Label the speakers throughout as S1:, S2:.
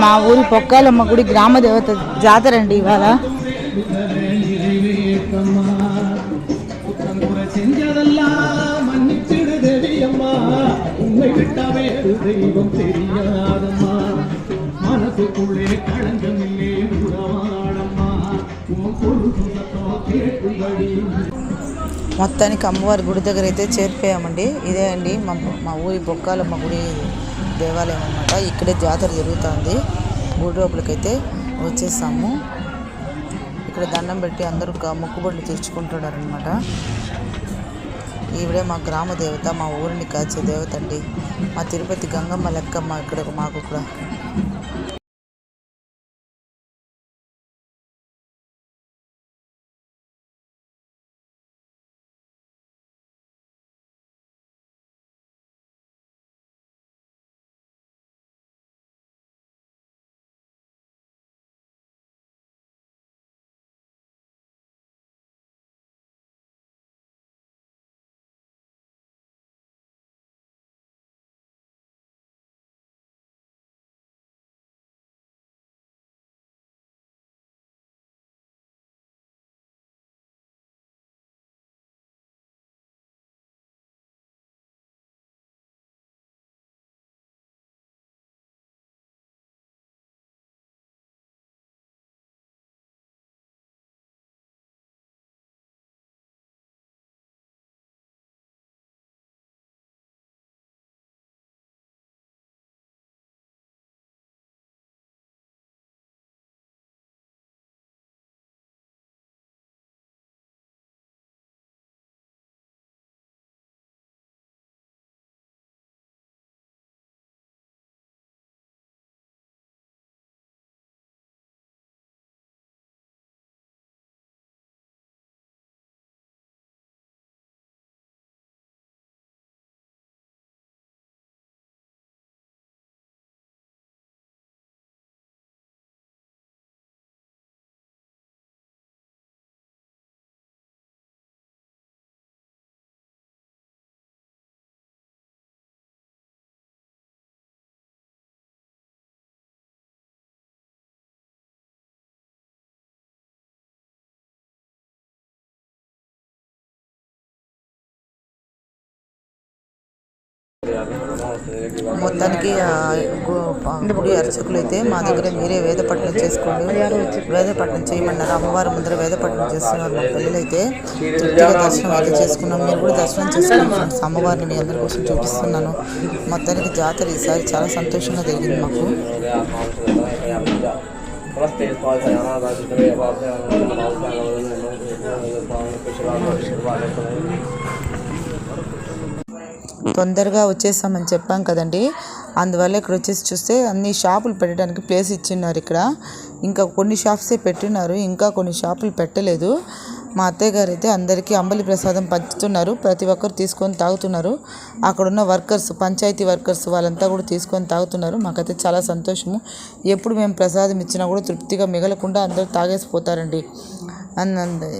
S1: మా ఊరి పొక్కాలమ్మ గుడి గ్రామ దేవత జాతర అండి ఇవాళ
S2: செஞ்சதெல்லாம் மன்னிச்சிடு தேவியம்மா உண்மை விட்ட வேறு தெய்வம் தெரியாதம்மா மனசுக்குள்ளே களங்கமில்லே உறவாடம்மா உன் பொழுது சத்தம் கேட்கும்படி
S1: మొత్తానికి అమ్మవారి గుడి దగ్గర అయితే చేరిపోయామండి ఇదే అండి మా మా ఊరి బొక్కాలమ్మ గుడి దేవాలయం అనమాట ఇక్కడే జాతర జరుగుతుంది. గుడి లోపలికైతే వచ్చేసాము. ఇక్కడ దండం పెట్టి అందరూ గా- మొక్కుబడులు తీర్చుకుంటున్నారనమాట ఈవిడే మా గ్రామ దేవత మా ఊరిని కాచే దేవత అండి. మా తిరుపతి గంగమ్మ లెక్కమ్మ ఇక్కడ మాకు కూడా. మొత్తానికి ఆ గుడి అర్చకులు అయితే మా దగ్గర మీరే వేద చేసుకోండి. వేద చేయమన్నారు. అమ్మవారి ముందర వేదపట్నం చేస్తున్నారు మా పిల్లలు అయితే తృప్తిగా దర్శనం అయితే చేసుకున్నాం. మీరు కూడా దర్శనం చేసుకున్నాం ఫ్రెండ్స్ అమ్మవారిని మీ అందరి కోసం చూపిస్తున్నాను. మొత్తానికి జాతర ఈసారి చాలా సంతోషంగా జరిగింది మాకు. తొందరగా వచ్చేసామని చెప్పాం కదండి. అందువల్ల ఇక్కడ వచ్చేసి చూస్తే అన్ని షాపులు పెట్టడానికి ప్లేస్ ఇచ్చిన్నారు ఇక్కడ. ఇంకా కొన్ని షాప్సే పెట్టినారు ఇంకా కొన్ని షాపులు పెట్టలేదు. మా అత్తయ్య గారు అయితే అందరికీ అంబలి ప్రసాదం పంచుతున్నారు ప్రతి ఒక్కరు తీసుకొని తాగుతున్నారు. అక్కడ ఉన్న వర్కర్స్ పంచాయతీ వర్కర్స్ వాళ్ళంతా కూడా తీసుకొని తాగుతున్నారు. మాకైతే చాలా సంతోషము. ఎప్పుడు మేము ప్రసాదం ఇచ్చినా కూడా తృప్తిగా మిగలకుండా అందరూ తాగేసిపోతారండి.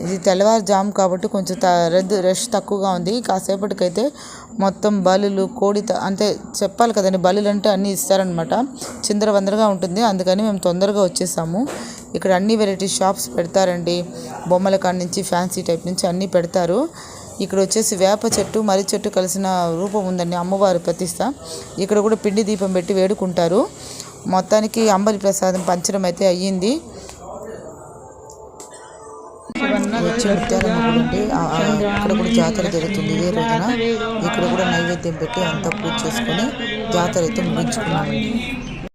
S1: ఇది తెల్లవారుజాము కాబట్టి కొంచెం త రద్దు రష్ తక్కువగా ఉంది. కాసేపటికైతే మొత్తం బలులు కోడి అంటే చెప్పాలి కదండి బలులు అంటే అన్నీ ఇస్తారనమాట చిందర వందరగా ఉంటుంది. అందుకని మేము తొందరగా వచ్చేసాము. ఇక్కడ అన్ని వెరైటీ షాప్స్ పెడతారండి. బొమ్మల కాడ నుంచి ఫ్యాన్సీ టైప్ నుంచి అన్నీ పెడతారు. ఇక్కడ వచ్చేసి వేప చెట్టు మర్రి చెట్టు కలిసిన రూపం ఉందండి. అమ్మవారి ప్రతిష్ట. ఇక్కడ కూడా పిండి దీపం పెట్టి వేడుకుంటారు. మొత్తానికి అంబలి ప్రసాదం పంచడం అయితే అయ్యింది. వచ్చి ఇక్కడ కూడా జాతర జరుగుతుంది ఇదే రోజున. ఇక్కడ కూడా నైవేద్యం పెట్టి అంతా పూజ చేసుకొని జాతర అయితే ముగించుకున్నామండి.